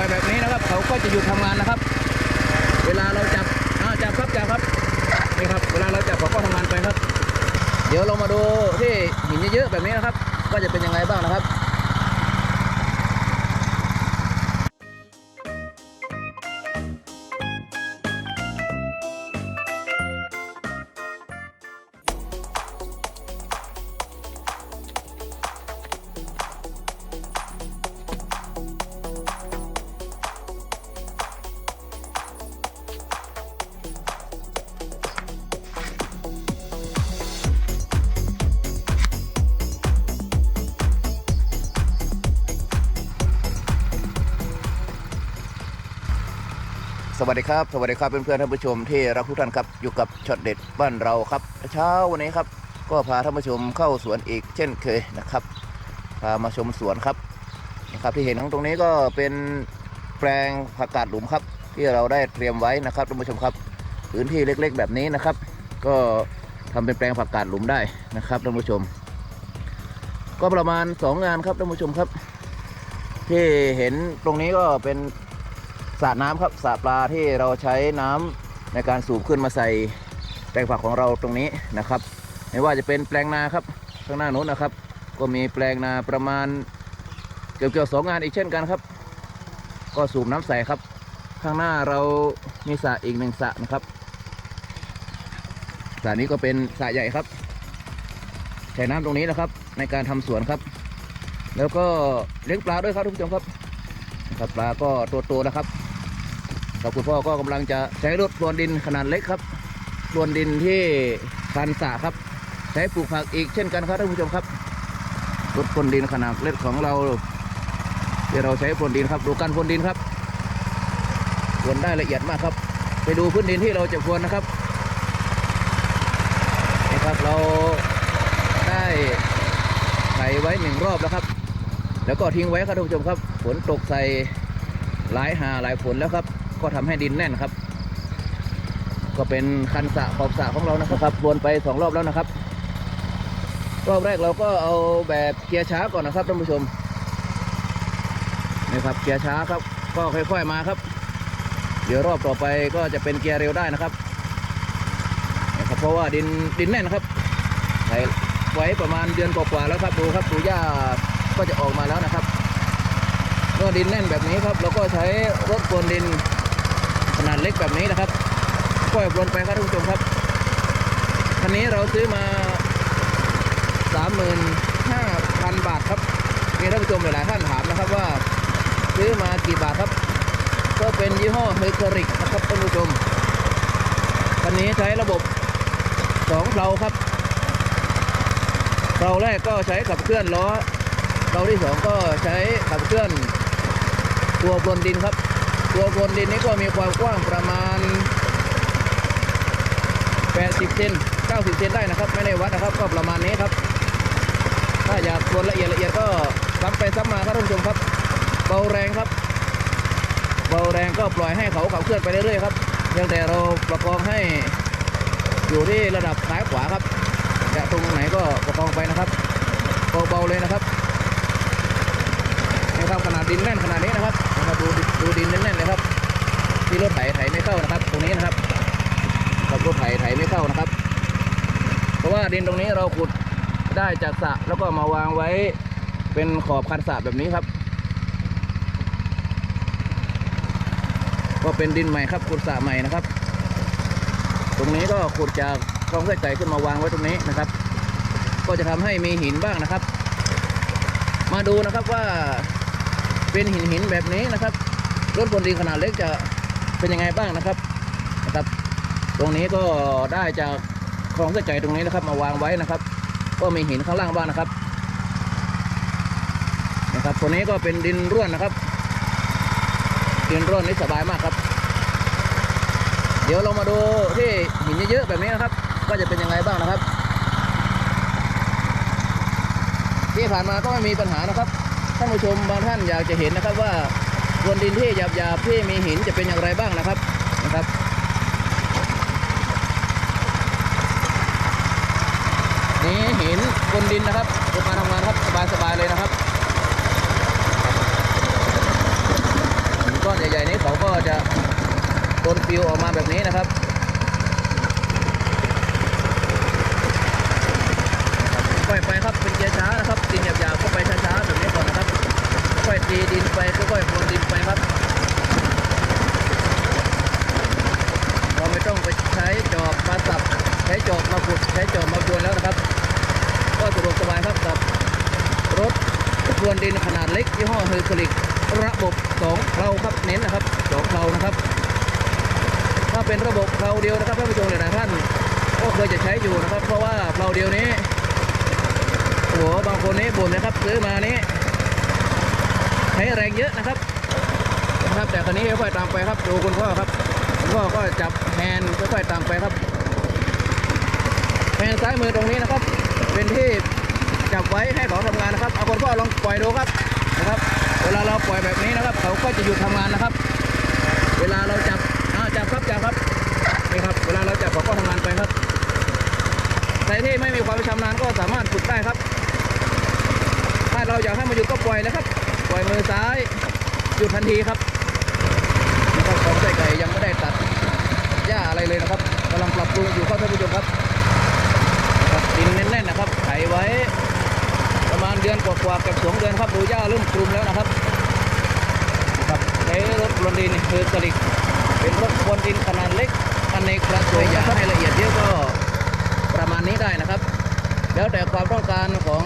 ล่อยแบบนี้นะครับ เขาก็จะหยุดทำงานนะครับ เวลาเราจับจับครับจับครับนี่ครับ เวลาเราจับเขาก็ทำงานไปครับ เดี๋ยวเรามาดูที่หินเยอะๆแบบนี้นะครับ ก็จะเป็นยังไงบ้างนะครับ วัสดีครับ สวัสดีครับเพื่อนๆท่านผู้ชมที่รักทุกท่านครับอยู่กับช็อตเด็ดบ้านเราครับ เช้าวันนี้ครับ ก็พาท่านผู้ชมเข้าสวนอีกเช่นเคยนะครับพามาชมสวนครับนะครับ ที่เห็นทั้งตรงนี้ก็เป็นแปลงผักกาดหลุมครับ ที่เราได้เตรียมไว้นะครับท่านผู้ชมครับพื้นที่เล็ก ๆ แบบนี้นะครับ ก็ทำเป็นแปลงผักกาดหลุมได้นะครับท่านผู้ชม ก็ประมาณ 2 งานครับท่านผู้ชมครับ ที่เห็นตรงนี้ก็เป็น สระน้ำครับสระปลาที่เราใช้น้ำในการสูบขึ้นมาใส่แปลงผักของเราตรงนี้นะครับ ไม่ว่าจะเป็นแปลงนาครับข้างหน้านู้นนะครับ ก็มีแปลงนาประมาณเกือบๆสองงานอีกเช่นกันครับ ก็สูบน้ำใส่ครับ ข้างหน้าเรามีสระอีกหนึ่งสระนะครับสระนี้ก็เป็นสระใหญ่ครับใช้น้ำตรงนี้นะครับ ในการทำสวนครับ แล้วก็เลี้ยงปลาด้วยครับทุกผู้ชมครับนะครับปลาก็ตัวโตนะครับ ครับคุณพ่อก็กำลังจะใช้รถรวนดินขนาดเล็กครับรวนดินที่คันสะครับ ใช้ปลูกผักอีกเช่นกันครับท่านผู้ชมครับรถพรวนดินขนาดเล็กของเราที่เราใช้พรวนดินครับ ดูการพรวนดินครับพรวนได้ละเอียดมากครับ ไปดูพื้นดินที่เราจะพรวนนะครับนี่ครับเราได้ไถไว้หนึ่งรอบแล้วครับ แล้วก็ทิ้งไว้ครับท่านผู้ชมครับฝนตกใส่หลายหาหลายผลแล้วครับ ก็ทำให้ดินแน่นครับ ก็เป็นคันสระขอบสะของเรานะครับวนไปสองรอบแล้วนะครับ รอบแรกเราก็เอาแบบเกียร์ช้าก่อนนะครับท่านผู้ชมนี่ครับเกียร์ช้าครับ ก็ค่อยๆมาครับ เดี๋ยวรอบต่อไปก็จะเป็นเกียร์เร็วได้นะครับนะครับ เพราะว่าดินดินแน่นครับใส่ไว้ประมาณเดือนกว่าๆแล้วครับดูครับดูหญ้าก็จะออกมาแล้วนะครับก็ดินแน่นแบบนี้ครับ เราก็ใช้รถกวนดิน ขนาดเล็กแบบนี้นะครับก็ปลนไปครับท่านผู้ชมครับคันนี้เราซื้อมา35,000บาทครับมีท่านผู้ชมหลายๆท่านถามนะครับว่า ซื้อมากี่บาทครับ ก็เป็นยี่ห้อเฮอร์คริกนะครับท่านผู้ชมคันนี้ใช้ระบบสองเพลาครับเพลาแรกก็ใช้ขับเคลื่อนล้อเราที่สองก็ใช้ขับเคลื่อนตัวบนดินครับ ตัวบนดินนี้ก็มีความกว้างประมาณ 80เซน90เซนได้นะครับ ไม่ได้วัดนะครับ ก็ประมาณนี้ครับ ถ้าอยากบนละเอียดละเอียดก็ซ้ำไปซ้ำมาครับท่านผู้ชมครับ เบาแรงครับ เบาแรงก็ปล่อยให้เขาขับเคลื่อนไปเรื่อยๆครับเพียงแต่เราประคองให้อยู่ที่ระดับซ้ายขวาครับ จะตรงไหนก็ประคองไปนะครับเบาๆเลยนะครับ นี่ครับขนาดดินแน่นขนาดนี้นะครับนะครับดูดิดูดินแน่นๆเลยครับ ที่รถไถไถไม่เข้านะครับ ตรงนี้นะครับกับรถไถไถไม่เข้านะครับ เพราะว่าดินตรงนี้เราขุดได้จากสระแล้วก็มาวางไว้เป็นขอบคันสระแบบนี้ครับ ก็เป็นดินใหม่ครับขุดสระใหม่นะครับ ตรงนี้ก็ขุดจากคลองไส้ไก่ขึ้นมาวางไว้ตรงนี้นะครับ ก็จะทำให้มีหินบ้างนะครับ มาดูนะครับว่า เป็นหินหินแบบนี้นะครับ รถบนดินขนาดเล็กจะเป็นยังไงบ้างนะครับนะครับ ตรงนี้ก็ได้จากคลองเส้นใจตรงนี้นะครับ มาวางไว้นะครับ ก็มีหินข้างล่างบ้างนะครับนะครับตัวนี้ก็เป็นดินร่วนนะครับ ดินร่วนนี่สบายมากครับ เดี๋ยวเรามาดูที่หินเยอะๆแบบนี้นะครับว่าจะเป็นยังไงบ้างนะครับ ที่ผ่านมาก็ไม่มีปัญหานะครับ ท่านผู้ชมบางท่านอยากจะเห็นนะครับว่าบนดินที่หยาบๆที่มีหินจะเป็นอย่างไรบ้างนะครับนะครับนี่หินบนดินนะครับบนกาทำงานครับสบายๆเลยนะครับหินจะโดนฟิวออกมาแบบนี้นะครับ ค่อยไปครับเป็นเกียร์ช้านะครับดินหยาบๆก็ไปช้าๆแบบนี้ก่อนนะครับ ทีดินไปค่อยๆพรวนดินไปครับ เราไม่ต้องไปใช้จอบมาสับ ใช้จอบมาขุด ใช้จอบมาพรวนแล้วนะครับ ก็สะดวกสบายครับกับรถพรวนดินขนาดเล็กยี่ห้อเฮอร์คลิกระบบสองเพลาครับเน้นนะครับสองเพลานะครับ ถ้าเป็นระบบเพลาเดียวนะครับท่านผู้ชมหลายท่านก็เคยจะใช้อยู่นะครับ เพราะว่าเพลาเดียวนี้โอ้โหบางคนนี้บ่นนะครับซื้อมานี้ ช้แรงเยอะนะครับนะครับ แต่คันนี้ค่อยๆตามไปครับดูคุณพ่อครับคุณพ่อก็จับแฮนด์ค่อยๆตามไปครับแฮนด์ซ้ายมือตรงนี้นะครับ เป็นที่จับไว้ให้เขาทำงานนะครับเอาคุณพ่อลองปล่อยดูครับนะครับ เวลาเราปล่อยแบบนี้นะครับ เขาก็จะหยุดทำงานนะครับ เวลาเราจับอ่าจับครับจับครับนี่ครับ เวลาเราจับเขาก็ทำงานไปครับใครที่ไม่มีความชำนาญก็สามารถฝึกได้ครับ ถ้าเราอยากให้มันหยุดก็ปล่อยเลยครับ ปล่อยมือซ้ายหยุดทันทีครับนะครับของไส้ไก่ยังไม่ได้ตัดหญ้าอะไรเลยนะครับกำลังปรับปรุงอยู่ครับท่านผู้ชมครับครับดินแน่นๆนะครับไถไว้ประมาณเดือนกว่าๆเกับสองเดือนครับดูหญ้าเริ่มกลุ่มแล้วนะครับนะครับใช้รถบรนดินเฮอร์กลิกเป็นรถบนดินขนาดเล็กอเนกระสงค์อยากให้ละเอียดเยอะก็ประมาณนี้ได้นะครับ แล้วแต่ความต้องการของ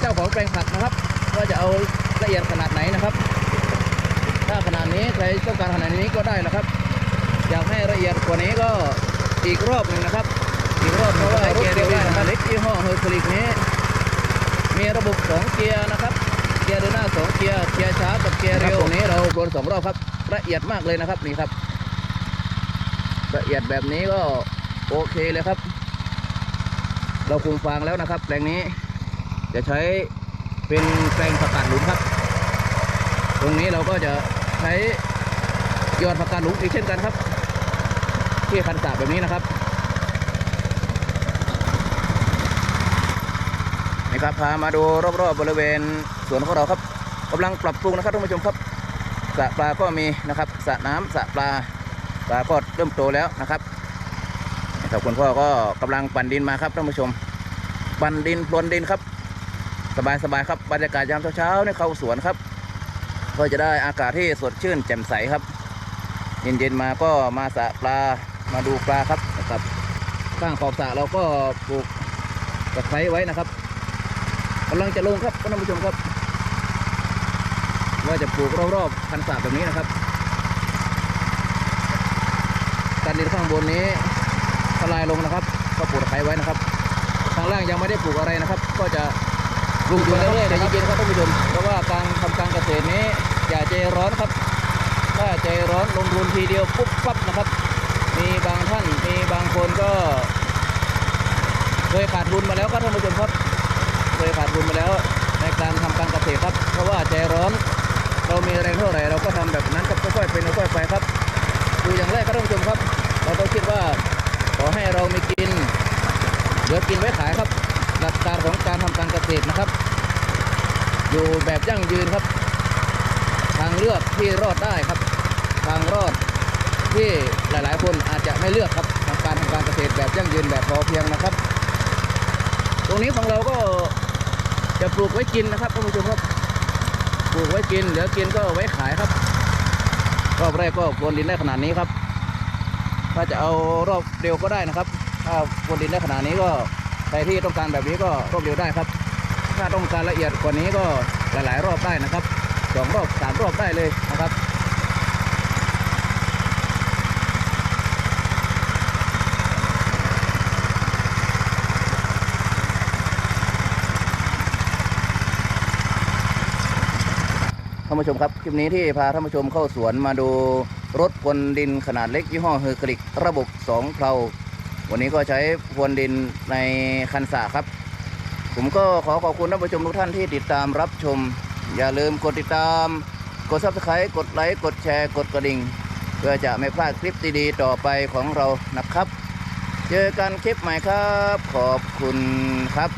เจ้าของแปลงผักนะครับ ว่าจะเอาละเอียดขนาดไหนนะครับ ถ้าขนาดนี้ใครต้องการขนาดนี้ก็ได้นะครับ อยากให้ละเอียดกว่านี้ก็อีกรอบหนึ่งนะครับ อีกรอบเพราะว่ารถเกียร์ได้นะครับเล็กยี่ห้อเฮอร์คลิกนี้ มีระบบสองเกียร์นะครับ เกียร์เดินหน้าสองเกียร์เกียร์ช้ากับเกียร์เร็วนี้เราวนสองรอบครับละเอียดมากเลยนะครับนี่ครับละเอียดแบบนี้ก็โอเคเลยครับ เราคุมฟางแล้วนะครับแปลงนี้ จะใช้เป็นแปลงผักกาดหลุมครับ ตรงนี้เราก็จะใช้ยอดผักกาดหลุมอีกเช่นกันครับ ที่คันสาบแบบนี้นะครับนี่ครับพามาดูรอบๆบริเวณสวนของเราครับกำลังปรับปรุงนะครับท่านผู้ชมครับสระปลาก็มีนะครับสระน้ำสระปลาปลาก็เริ่มโตแล้วนะครับนะครับคุณพ่อก็กำลังปั่นดินมาครับท่านผู้ชม ปั่นดินพรวนดินครับ สบายสบายๆครับบรรยากาศยามเช้าๆเนี่ยเข้าสวนครับ ก็จะได้อากาศที่สดชื่นแจ่มใสครับ เย็นๆมาก็มาสระปลามาดูปลาครับนะครับข้างขอบสระเราก็ปลูกตะไคร้ไว้นะครับกำลังจะลงครับท่านผู้ชมครับว่าจะปลูกรอบๆคันสระแบบนี้นะครับการดินข้างบนนี้ทลายลงนะครับ ก็ปลูกตะไคร้ไว้นะครับ ข้างล่างยังไม่ได้ปลูกอะไรนะครับ ก็จะ ลูกอยู่เรื่อยๆใจเย็นๆครับท่านผู้ชมเพราะว่าการทำการเกษตรนี้อย่าใจร้อนครับถ้าใจร้อนลงทุนทีเดียวปุ๊บปั๊บนะครับ มีบางท่านมีบางคนก็ เคยขาดทุนมาแล้วครับท่านผู้ชมครับเคยขาดทุนมาแล้วในการทำการเกษตรครับ เพราะว่าใจร้อน เรามีแรงเท่าไหร่เราก็ทำแบบนั้นครับค่อยๆเป็นค่อยๆไปครับ ดูอย่างแรกครับท่านผู้ชมครับ เราต้องคิดว่าขอให้เรามีกินเหลือกินไว้ขายครับ หลักการของการทำการเกษตรนะครับ อยู่แบบยั่งยืนครับ ทางเลือกที่รอดได้ครับ ทางรอดที่หลาย ๆ คนอาจจะไม่เลือกครับทำการทำการเกษตรแบบยั่งยืนแบบพอเพียงนะครับ ตรงนี้ของเราก็จะปลูกไว้กินนะครับท่านผู้ชมครับปลูกไว้กินเหลือกินก็ไว้ขายครับ รอบแรกก็พรวนดินได้ขนาดนี้ครับ ถ้าจะเอารอบเร็วก็ได้นะครับ ถ้าพรวนดินได้ขนาดนี้ก็ ใครที่ต้องการแบบนี้ก็รอบเร็วได้ครับ ถ้าต้องการละเอียดกว่านี้ก็หลาย ๆ รอบได้นะครับสองรอบสามรอบได้เลยนะครับท่านผู้ชมครับคลิปนี้ที่พาท่านผู้ชมเข้าสวนมาดูรถพรวนดินขนาดเล็กยี่ห้อเฮอร์คลิก ระบบ2เพลา วันนี้ก็ใช้พรวนดินในคันสาครับ ผมก็ขอขอบคุณท่านผู้ชมทุกท่านที่ติดตามรับชม อย่าลืมกดติดตาม กดซับสไครต์กดไลค์ กดแชร์ กดกระดิ่ง เพื่อจะไม่พลาดคลิปดีๆต่อไปของเรานะครับ เจอกันคลิปใหม่ครับ ขอบคุณครับ